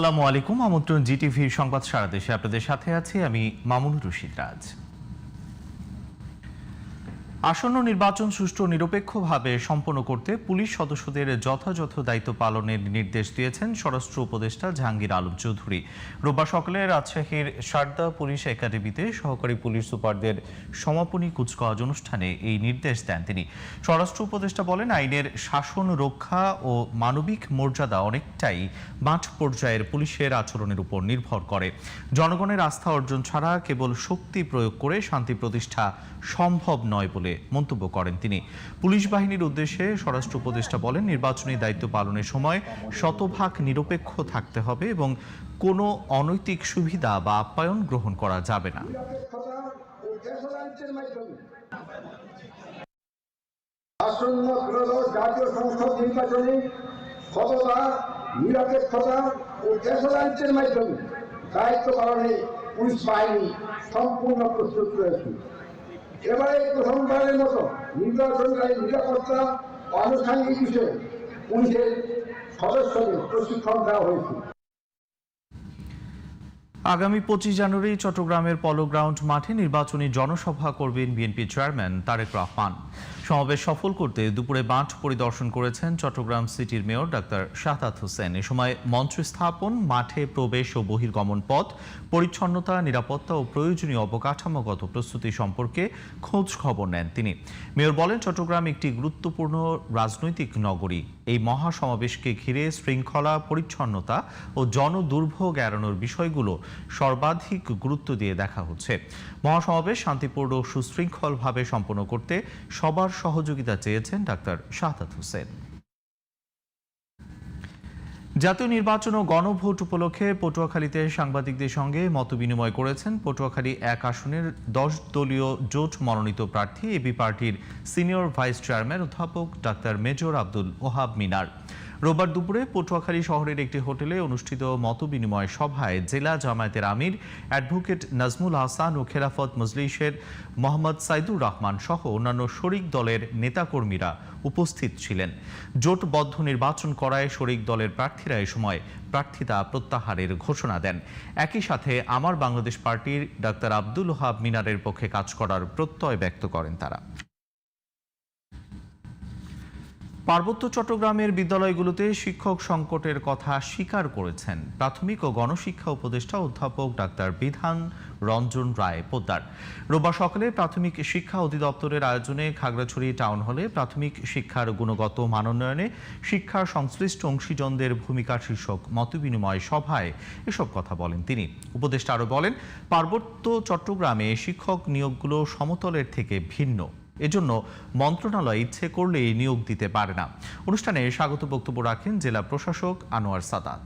আসসালামু আলাইকুম। আমন্ত্রণ জিটিভির সংবাদ সারা দেশে। আপনাদের সাথে আছি আমি মামুনুর রশিদ রাজ। আসন্ন নির্বাচন সুষ্ঠু নিরপেক্ষভাবে সম্পন্ন করতে পুলিশ সদস্যদের যথাযথ দায়িত্ব পালনের নির্দেশ দিয়েছেন স্বরাষ্ট্র উপদেষ্টা জাহাঙ্গীর আলম চৌধুরী। রোববার সকালে রাজশাহীর সারদা পুলিশ একাডেমিতে সহকারী পুলিশ সুপারদের সমাপনী কুচকাওয়াজ অনুষ্ঠানে এই নির্দেশ দেন তিনি। স্বরাষ্ট্র উপদেষ্টা বলেন, আইনের শাসন, রক্ষা ও মানবিক মর্যাদা অনেকটাই মাঠ পর্যায়ের পুলিশের আচরণের উপর নির্ভর করে। জনগণের আস্থা অর্জন ছাড়া কেবল শক্তি প্রয়োগ করে শান্তি প্রতিষ্ঠা সম্ভব নয় বলে মন্তব্য করেন তিনি। পুলিশ বাহিনীর উদ্দেশ্যে স্বরাষ্ট্র উপদেষ্টা বলেন, নির্বাচনী দায়িত্ব পালনের সময় শতভাগ নিরপেক্ষ থাকতে হবে এবং কোনো অনৈতিক সুবিধা বা আপ্যায়ন গ্রহণ করা যাবে না। দায়িত্ব পালনে পুলিশ বাহিনী সম্পূর্ণ প্রস্তুত রয়েছে। এবারে প্রথমবারের মতো নির্বাচনকারী নিরাপত্তা আনুষ্ঠানিক বিষয়ে পুলিশের সদস্যদের প্রশিক্ষণ দেওয়া হয়েছে। আগামী পঁচিশ জানুয়ারি চট্টগ্রামের পলো গ্রাউন্ড মাঠে নির্বাচনী জনসভা করবেন বিএনপি চেয়ারম্যান তারেক রহমান। সমাবেশ সফল করতে দুপুরে মাঠ পরিদর্শন করেছেন চট্টগ্রাম সিটির মেয়র ডাক্তার শাহাত হোসেন। এ সময় মঞ্চ স্থাপন, মাঠে প্রবেশ ও বহির্গমন পথ, পরিচ্ছন্নতা, নিরাপত্তা ও প্রয়োজনীয় অবকাঠামোগত প্রস্তুতি সম্পর্কে খোঁজ খবর নেন তিনি। মেয়র বলেন, চট্টগ্রাম একটি গুরুত্বপূর্ণ রাজনৈতিক নগরী। এই মহাসমাবেশকে ঘিরে শৃঙ্খলা, পরিচ্ছন্নতা ও জনদুর্ভোগ এড়ানোর বিষয়গুলো সর্বাধিক গুরুত্ব দিয়ে দেখা হচ্ছে। মহাসমাবেশ শান্তিপূর্ণ সুশৃঙ্খলভাবে সম্পন্ন করতে সবার সহযোগিতা চেয়েছেন ডাক্তার শাহাদ হোসেন। জাতীয় নির্বাচন ও গণভোট উপলক্ষে পটুয়াখালীতে সাংবাদিকদের সঙ্গে মতবিনিময় করেছেন পটুয়াখালী এক আসনের দশ দলীয় জোট মনোনীত প্রার্থী এবি পার্টির সিনিয়র ভাইস চেয়ারম্যান অধ্যাপক ডাক্তার মেজর আব্দুল ওহাব মিনার। রোববার দুপুরে পটুয়াখালী শহরের একটি হোটেলে অনুষ্ঠিত মতবিনিময় সভায় জেলা জামায়াতের আমির, অ্যাডভোকেট নাজমুল হাসান ও খেলাফত মজলিসের মোহাম্মদ সাইদুর রহমান সহ অন্যান্য শরিক দলের নেতাকর্মীরা উপস্থিত ছিলেন। জোটবদ্ধ নির্বাচন করায় শরিক দলের প্রার্থীরা এ সময় প্রার্থিতা প্রত্যাহারের ঘোষণা দেন। একই সাথে আমার বাংলাদেশ পার্টির ডাক্তার আব্দুল ওহাব মিনারের পক্ষে কাজ করার প্রত্যয় ব্যক্ত করেন তারা। পার্বত্য চট্টগ্রামের বিদ্যালয়গুলোতে শিক্ষক সংকটের কথা স্বীকার করেছেন। প্রাথমিক ও গণশিক্ষা উপদেষ্টা অধ্যাপক ডাক্তার বিধান রঞ্জন রায় পোদ্দার। রোববার সকালে প্রাথমিক শিক্ষা অধিদপ্তরের আয়োজনে খাগড়াছড়ি টাউন হলে প্রাথমিক শিক্ষার গুণগত মানোন্নয়নে শিক্ষার সংশ্লিষ্ট অংশীজনদের ভূমিকা শীর্ষক মতবিনিময় সভায় এসব কথা বলেন তিনি। উপদেষ্টা আরও বলেন, পার্বত্য চট্টগ্রামে শিক্ষক নিয়োগগুলো সমতলের থেকে ভিন্ন। এজন্য মন্ত্রণালয় ইচ্ছে করলেই নিয়োগ দিতে পারে না। অনুষ্ঠানে স্বাগত বক্তব্য রাখেন জেলা প্রশাসক আনোয়ার সাদাত।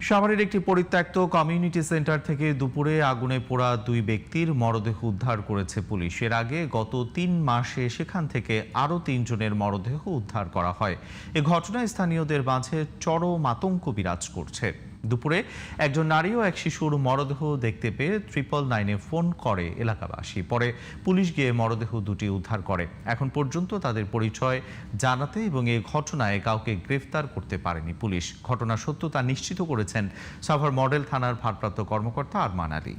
সাভারের একটি পরিত্যক্ত কমিউনিটি সেন্টার থেকে দুপুরে আগুনে পোড়া দুই ব্যক্তির মরদেহ উদ্ধার করেছে পুলিশ। এর আগে গত তিন মাসে সেখান থেকে আরও তিনজনের মরদেহ উদ্ধার করা হয়। এ ঘটনায় স্থানীয়দের মাঝে চরম আতঙ্ক বিরাজ করছে। দুপুরে একজন নারী ও এক শিশুর মরদেহ দেখতে পেয়ে ট্রিপল নাইনে ফোন করে এলাকাবাসী। পরে পুলিশ গিয়ে মরদেহ দুটি উদ্ধার করে। এখন পর্যন্ত তাদের পরিচয় জানাতে এবং এই ঘটনায় কাউকে গ্রেফতার করতে পারেনি পুলিশ। ঘটনা সত্য তা নিশ্চিত করেছেন সাভার মডেল থানার ভারপ্রাপ্ত কর্মকর্তা আরমান আলী।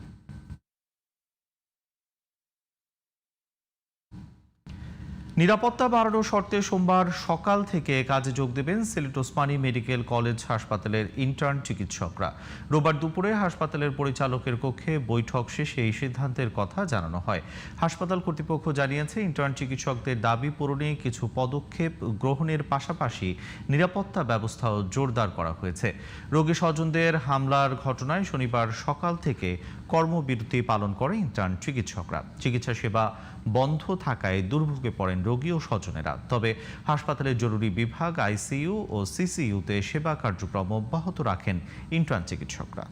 নিরাপত্তা বাড়ানোর শর্তে সোমবার সকাল থেকে কাজে যোগ দেবেন সিলেট ওসমানী মেডিকেল কলেজ হাসপাতালের ইন্টার্ন চিকিৎসকরা। রোববার দুপুরে হাসপাতালের পরিচালকের কক্ষে বৈঠক শেষে এই সিদ্ধান্তের কথা জানানো হয়। হাসপাতাল কর্তৃপক্ষ জানিয়েছে, ইন্টার্ন চিকিৎসকদের দাবি পূরণে কিছু পদক্ষেপ গ্রহণের পাশাপাশি নিরাপত্তা ব্যবস্থাও জোরদার করা হয়েছে। রোগী স্বজনদের হামলার ঘটনায় শনিবার সকাল থেকে কর্মবিরতি পালন করে ইন্টার্ন চিকিৎসকরা। চিকিৎসা সেবা বন্ধ থাকায় দুর্ভোগে পড়েন রোগী ও স্বজনেরা। তবে হাসপাতালের জরুরি বিভাগ, আইসিইউ ও সিসিইউতে সেবা কার্যক্রম অব্যাহত রাখেন ইন্টার্ন চিকিৎসকরা।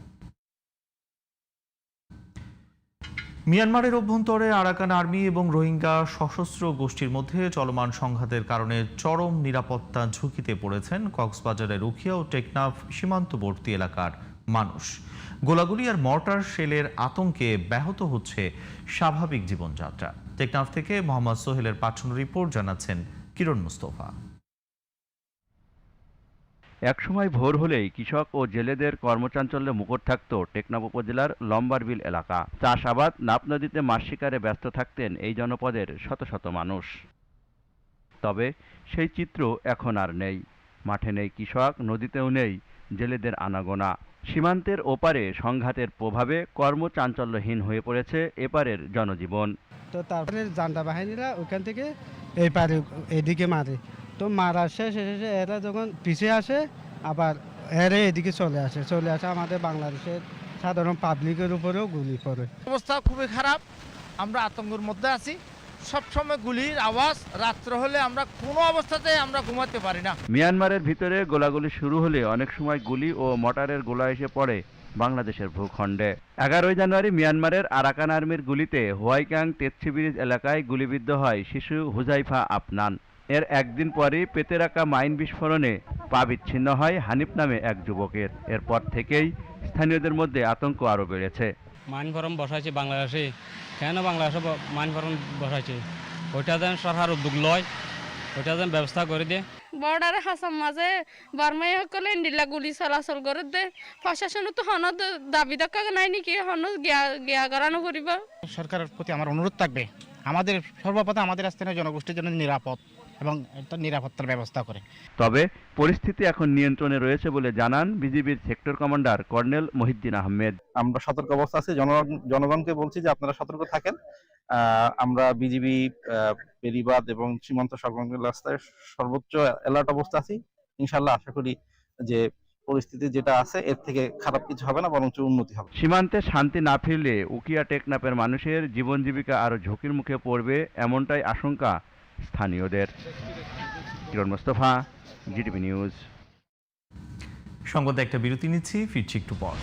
মিয়ানমারের অভ্যন্তরে আরাকান আর্মি এবং রোহিঙ্গা সশস্ত্র গোষ্ঠীর মধ্যে চলমান সংঘাতের কারণে চরম নিরাপত্তা ঝুঁকিতে পড়েছেন কক্সবাজারের রুখিয়া ও টেকনাফ সীমান্তবর্তী এলাকার মানুষ। গোলাগুলি আর মর্টার শেলের আতঙ্কে ব্যাহত হচ্ছে স্বাভাবিক জীবনযাত্রা। টেকনাফ থেকে মোহাম্মদ সোহেলের পাঠানো রিপোর্ট জানাচ্ছেন কিরণ মুস্তফা। একসময় ভোর হলেই কৃষক ও জেলেদের কর্মচাঞ্চল্যে মুখর থাকত টেকনাফ উপজেলার লম্বারবিল এলাকা। চাষাবাদ নাপ নদীতে মাছ শিকারে ব্যস্ত থাকতেন এই জনপদের শত শত মানুষ। তবে সেই চিত্র এখন আর নেই। মাঠে নেই কৃষক, নদীতেও নেই জেলেদের আনাগোনা। সীমান্তের ওপারে সংঘাতের প্রভাবে কর্মচাঞ্চল্যহীন হয়ে পড়েছে এপারের জনজীবন। তো তারপরে জান্ডা বাহিনীরা ওখান থেকে এই পারে এদিকে মারে। তো মারা শেষ শেষে এরা যখন পিছিয়ে আসে আবার এরা এদিকে চলে আসে। চলে আসে আমাদের বাংলাদেশের সাধারণ পাবলিকের উপরেও গুলি পড়ে অবস্থা খুবই খারাপ। আমরা আতঙ্কের মধ্যে আছি। সবসময় গুলির আওয়াজ রাত্র হলে আমরা কোনো অবস্থাতে আমরা ঘুমাতে পারি না। মিয়ানমারের ভিতরে গোলাগুলি শুরু হলে অনেক সময় গুলি ও মটারের গোলা এসে পড়ে বাংলাদেশের ভূখণ্ডে। এগারোই জানুয়ারি মিয়ানমারের আরাকান আর্মির গুলিতে হোয়াইকাং ব্রিজ এলাকায় গুলিবিদ্ধ হয় শিশু হুজাইফা আফনান। এর একদিন পরই পেতে রাখা মাইন বিস্ফোরণে পা বিচ্ছিন্ন হয় হানিফ নামে এক যুবকের। এরপর থেকেই স্থানীয়দের মধ্যে আতঙ্ক আরও বেড়েছে। মাইন ফরম বসাইছে বাংলাদেশে। কেন বাংলাদেশে মান ফরম বসাইছে? ওইটা যেন সরকার উদ্যোগ লয় ওইটা যেন ব্যবস্থা করে দিয়ে বর্ডারে হাসাম মাঝে বার্মাই সকলে ইন্ডিলা গুলি চলাচল করে দে। প্রশাসন তো হন দাবি দক্কা নাই নাকি? হন গিয়া গিয়া করানো করিব। সরকারের প্রতি আমার অনুরোধ থাকবে। আমাদের সর্বপ্রথম আমাদের স্থানীয় জনগোষ্ঠীর জন্য নিরাপদ। এবং একটা নিরাপত্তার ব্যবস্থা করে। তবে পরিস্থিতি এখন নিয়ন্ত্রণে রয়েছে বলে জানান বিজিবির sector commander colonel Mohiddin Ahmed. আমরা সতর্ক অবস্থা আছি। জনগণ জনগণকে বলছি যে আপনারা সতর্ক থাকেন। আমরা বিজিবি বেরিবাদ এবং সীমান্ত সংলগ্ন রাস্তায় সর্বোচ্চ অ্যালার্ট অবস্থা আছি। ইনশাল্লাহ আশা করি যে পরিস্থিতি যেটা আছে এর থেকে খারাপ কিছু হবে না বরঞ্চ উন্নতি হবে। সীমান্তে শান্তি না ফিরলে উকিয়া টেকনাপের মানুষের জীবন জীবিকা আরও ঝুঁকির মুখে পড়বে এমনটাই আশঙ্কা স্থানীয়দের। কিরণ মোস্তফা জিটিভি নিউজ সংবাদে একটা বিরতি নিচ্ছি ফিরছি একটু পর।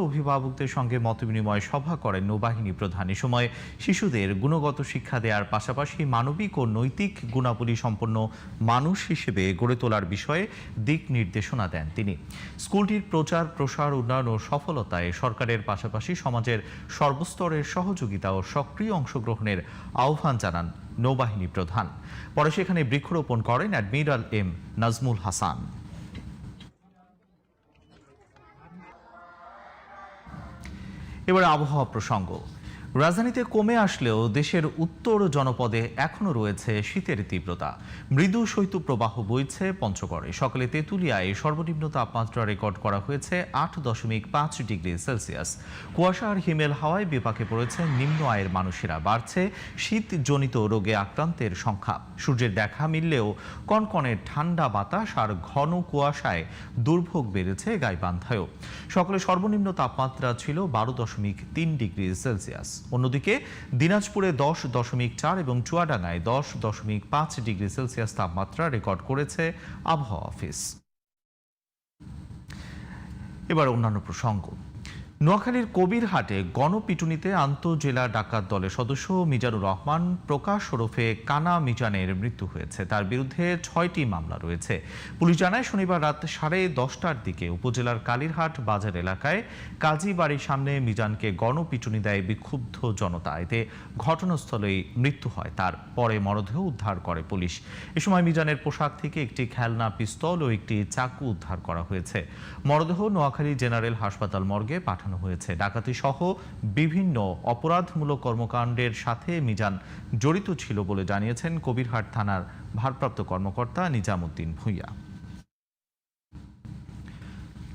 অভিভাবকদের সঙ্গে মতবিনিময় সভা করেন নৌবাহিনী প্রধান। এ সময় শিশুদের গুণগত শিক্ষা দেওয়ার পাশাপাশি মানবিক ও নৈতিক গুণাবলী সম্পন্ন মানুষ হিসেবে গড়ে তোলার বিষয়ে দিক নির্দেশনা দেন তিনি। স্কুলটির প্রচার, প্রসার, উন্নয়ন ও সফলতায় সরকারের পাশাপাশি সমাজের সর্বস্তরের সহযোগিতা ও সক্রিয় অংশগ্রহণের আহ্বান জানান নৌবাহিনী প্রধান। পরে সেখানে বৃক্ষরোপণ করেন অ্যাডমিরাল এম নাজমুল হাসান। এবার আবহাওয়া প্রসঙ্গ। রাজধানীতে কমে আসলেও দেশের উত্তর জনপদে এখনও রয়েছে শীতের তীব্রতা। মৃদু শৈত্যপ্রবাহ বইছে পঞ্চগড়ে। সকালে তেঁতুলিয়ায় সর্বনিম্ন তাপমাত্রা রেকর্ড করা হয়েছে আট দশমিক পাঁচ ডিগ্রি সেলসিয়াস। কুয়াশা আর হিমেল হাওয়ায় বিপাকে পড়েছে, নিম্ন আয়ের মানুষেরা বাড়ছে, শীতজনিত রোগে আক্রান্তের সংখ্যা। সূর্যের দেখা মিললেও কনকনের ঠান্ডা বাতাস আর ঘন কুয়াশায় দুর্ভোগ বেড়েছে গাইবান্ধায়ও। সকালে সর্বনিম্ন তাপমাত্রা ছিল বারো দশমিক তিন ডিগ্রি সেলসিয়াস। অন্যদিকে দিনাজপুরে দশ দশমিক চার এবং চুয়াডাঙ্গায় দশ দশমিক পাঁচ ডিগ্রি সেলসিয়াস তাপমাত্রা রেকর্ড করেছে আবহাওয়া অফিস। এবার অন্যান্য প্রসঙ্গ। নোয়াখালীর কবিরহাটে গণপিটুনিতে আন্তঃজেলা ডাকাত দলের সদস্য মিজানুর রহমান প্রকাশ ওরফে কানা মিজানের মৃত্যু হয়েছে। তার বিরুদ্ধে ছয়টি মামলা রয়েছে। পুলিশ জানায়, শনিবার রাত সাড়ে দশটার দিকে উপজেলার কালীরহাট বাজার এলাকায় কাজী বাড়ির সামনে মিজানকে গণপিটুনি দেয় বিক্ষুব্ধ জনতা। এতে ঘটনাস্থলেই মৃত্যু হয় তার। পরে মরদেহ উদ্ধার করে পুলিশ। এ সময় মিজানের পোশাক থেকে একটি খেলনা, পিস্তল ও একটি চাকু উদ্ধার করা হয়েছে। মরদেহ নোয়াখালী জেনারেল হাসপাতাল মর্গে পাঠানো হয়েছে। ডাকাতি সহ বিভিন্ন অপরাধমূলক কর্মকাণ্ডের সাথে মিজান জড়িত ছিল বলে জানিয়েছেন কবিরহাট থানার ভারপ্রাপ্ত কর্মকর্তা নিজামুদ্দিন ভূঁইয়া।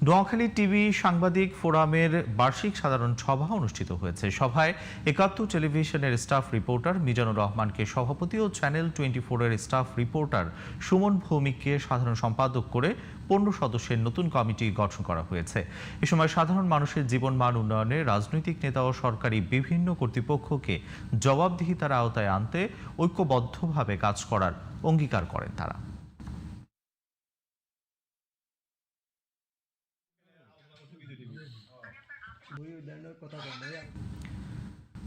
নোয়াখালী টিভি সাংবাদিক ফোরামের বার্ষিক সাধারণ সভা অনুষ্ঠিত হয়েছে। সভায় একাত্তর টেলিভিশনের স্টাফ রিপোর্টার মিজানুর রহমানকে সভাপতি ও চ্যানেল টোয়েন্টি ফোরের স্টাফ রিপোর্টার সুমন ভৌমিককে সাধারণ সম্পাদক করে পনেরো সদস্যের নতুন কমিটি গঠন করা হয়েছে। এ সময় সাধারণ মানুষের জীবনমান উন্নয়নে রাজনৈতিক নেতা ও সরকারি বিভিন্ন কর্তৃপক্ষকে জবাবদিহিতার আওতায় আনতে ঐক্যবদ্ধভাবে কাজ করার অঙ্গীকার করেন তারা।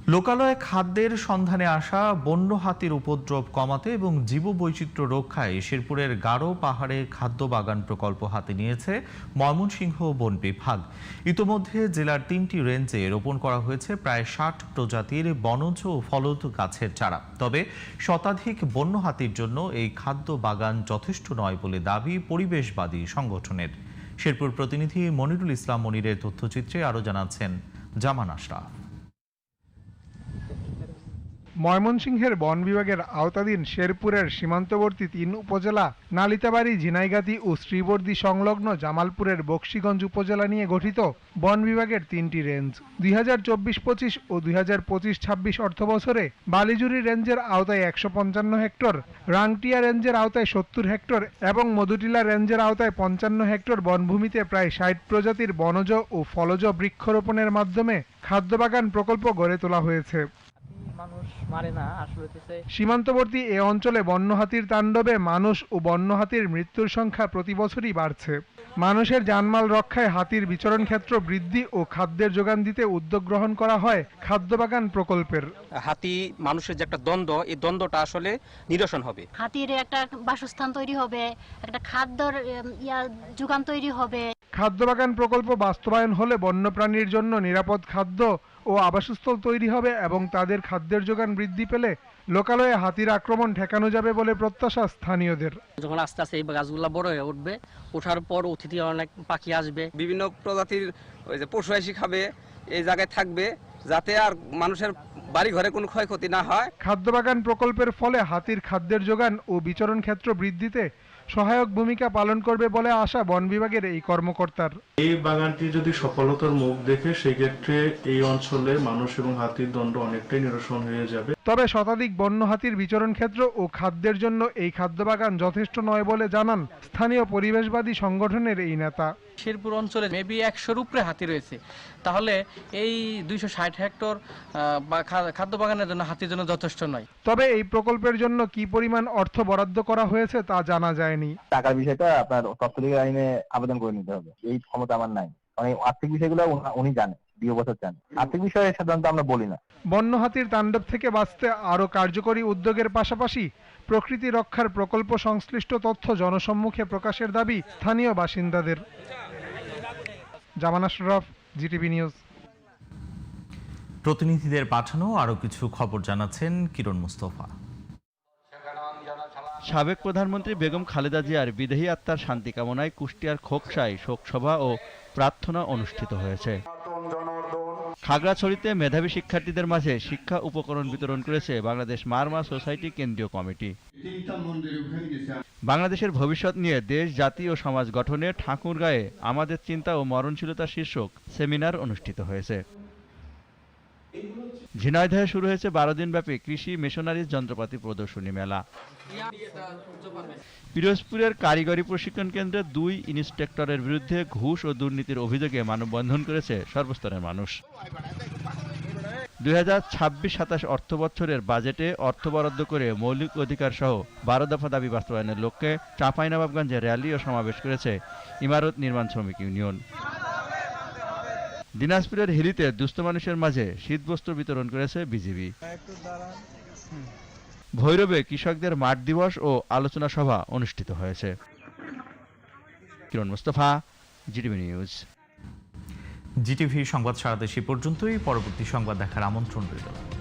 লোকালয়ে খাদ্যের সন্ধানে আসা বন্য হাতির উপদ্রব কমাতে এবং জীববৈচিত্র্য রক্ষায় শেরপুরের গারো পাহাড়ে খাদ্য বাগান প্রকল্প হাতে নিয়েছে ময়মনসিংহ বন বিভাগ। ইতোমধ্যে জেলার তিনটি রেঞ্জে রোপণ করা হয়েছে প্রায় ষাট প্রজাতির বনজ ও ফলদ গাছের চারা। তবে শতাধিক বন্য হাতির জন্য এই খাদ্য বাগান যথেষ্ট নয় বলে দাবি পরিবেশবাদী সংগঠনের। শেরপুর প্রতিনিধি মনিরুল ইসলাম মনিরের তথ্যচিত্রে আরও জানাচ্ছেন জামান আশরাফ। ময়মনসিংহের বন বিভাগের আওতাধীন শেরপুরের সীমান্তবর্তী তিন উপজেলা নালিতাবাড়ি, ঝিনাইগাতি ও শ্রীবর্দী সংলগ্ন জামালপুরের বক্সিগঞ্জ উপজেলা নিয়ে গঠিত বন বিভাগের তিনটি রেঞ্জ। দুই হাজার চব্বিশ পঁচিশ ও দুই হাজার পঁচিশ ছাব্বিশ অর্থবছরে বালিজুরি রেঞ্জের আওতায় একশো পঞ্চান্ন হেক্টর, রাংটিয়া রেঞ্জের আওতায় সত্তর হেক্টর এবং মধুটিলা রেঞ্জের আওতায় পঞ্চান্ন হেক্টর বনভূমিতে প্রায় ষাট প্রজাতির বনজ ও ফলজ বৃক্ষরোপণের মাধ্যমে খাদ্যবাগান প্রকল্প গড়ে তোলা হয়েছে। মানুষ মারে না আসলে হচ্ছে সীমান্তবর্তী এ অঞ্চলে বন্য হাতির তাণ্ডবে মানুষ ও বন্য হাতির মৃত্যুর সংখ্যা প্রতি বছরই বাড়ছে। মানুষের জানমাল রক্ষায় হাতির বিচরণ ক্ষেত্র বৃদ্ধি ও খাদ্যের যোগান দিতে উদ্যোগ গ্রহণ করা হয় খাদ্যবাগান প্রকল্পের। হাতি মানুষের যে একটা দ্বন্দ্ব এই দ্বন্দ্বটা আসলে নিরসন হবে। হাতির একটা বাসস্থান তৈরি হবে একটা খাদ্যর ইয়া যোগান তৈরি হবে। খাদ্যবাগান প্রকল্প বাস্তবায়ন হলে বন্যপ্রাণীর জন্য নিরাপদ খাদ্য ও আবাসস্থল তৈরি হবে এবং তাদের খাদ্যের যোগান বৃদ্ধি পেলে লোকালয়ে হাতির আক্রমণ ঠেকানো যাবে বলে প্রত্যাশা স্থানীয়দের। যখন আস্তে আস্তে এই গাছগুলো বড় হয়ে উঠবে ওঠার পর অতিথি অনেক পাখি আসবে। বিভিন্ন প্রজাতির ওই যে পশু এসে খাবে এই জায়গায় থাকবে যাতে আর মানুষের বাড়ি ঘরে কোনো ক্ষয়ক্ষতি না হয়। খাদ্যবাগান প্রকল্পের ফলে হাতির খাদ্যের যোগান ও বিচরণ ক্ষেত্র বৃদ্ধিতে সহায়ক ভূমিকা পালন করবে বলে আশা বন বিভাগের এই কর্মকর্তার। এই বাগানটি যদি সফলতার মুখ দেখে সেক্ষেত্রে এই অঞ্চলে মানুষ এবং হাতির দণ্ড অনেকটাই নিরসন হয়ে যাবে। তবে শতাধিক বন্য হাতির বিচরণ ক্ষেত্র ও খাদ্যের জন্য এই খাদ্য বাগান যথেষ্ট নয় বলে জানান স্থানীয় পরিবেশবাদী সংগঠনের এই নেতা। শেরপুর অঞ্চলে মেবি একশোর উপরে হাতি রয়েছে। তাহলে এই দুইশো ষাট হেক্টর বা খাদ্য বাগানের জন্য হাতির জন্য যথেষ্ট নয়। তবে এই প্রকল্পের জন্য কি পরিমাণ অর্থ বরাদ্দ করা হয়েছে তা জানা যায়নি। টাকার বিষয়টা আপনার তৎকালীন আইনে আবেদন করে নিতে হবে। এই ক্ষমতা আমার নাই। মানে আর্থিক বিষয়গুলো উনি জানেন ডিও বছর জানেন। আর্থিক বিষয়ে সাধারণত আমরা বলি না। বন্য হাতির তাণ্ডব থেকে বাঁচতে আরও কার্যকরী উদ্যোগের পাশাপাশি প্রকৃতি রক্ষার প্রকল্প সংশ্লিষ্ট তথ্য জনসম্মুখে প্রকাশের দাবি স্থানীয় বাসিন্দাদের। Zaman Ashraf GTV news. প্রতিনিধিদের পাঠানো আরও কিছু খবর জানাচ্ছেন কিরণ মুস্তফা। সাবেক প্রধানমন্ত্রী বেগম খালেদা জিয়ার বিদেহী আত্মার শান্তি কামনায় কুষ্টিয়ার খোকসায় শোকসভা ও প্রার্থনা অনুষ্ঠিত হয়েছে। খাগড়াছড়িতে মেধাবী শিক্ষার্থীদের মাঝে শিক্ষা উপকরণ বিতরণ করেছে বাংলাদেশ মারমা সোসাইটি কেন্দ্রীয় কমিটি। বাংলাদেশের ভবিষ্যৎ নিয়ে দেশ, জাতি ও সমাজ গঠনে ঠাকুরগাঁয়ে আমাদের চিন্তা ও মরণশীলতা শীর্ষক সেমিনার অনুষ্ঠিত হয়েছে। ঝিনাইদহে শুরু হয়েছে বারো দিনব্যাপী কৃষি মেশনারিজ যন্ত্রপাতি প্রদর্শনী মেলা। পিরোজপুরের কারিগরি প্রশিক্ষণ কেন্দ্রে দুই ইন্সট্রাক্টরের বিরুদ্ধে ঘুষ ও দুর্নীতির অভিযোগে মানববন্ধন করেছে সর্বস্তরের মানুষ। দুই হাজার অর্থ বছরের বাজেটে অর্থ বরাদ্দ করে মৌলিক অধিকার সহ বারো দফা দাবি বাস্তবায়নের লক্ষ্যে চাঁপাইনবাবগঞ্জে র্যালি ও সমাবেশ করেছে ইমারত নির্মাণ শ্রমিক ইউনিয়ন। দিনাজপুরের হিলিতে দুস্থ মানুষের মাঝে শীতবস্ত্র বিতরণ করেছে বিজিবি। ভৈরবে কৃষকদের মাঠ দিবস ও আলোচনা সভা অনুষ্ঠিত হয়েছে। Kiran Mustafa, GTV news. GTV সংবাদ সারা দেশে পর্যন্তই। পরবর্তী সংবাদ দেখার আমন্ত্রণ রইল।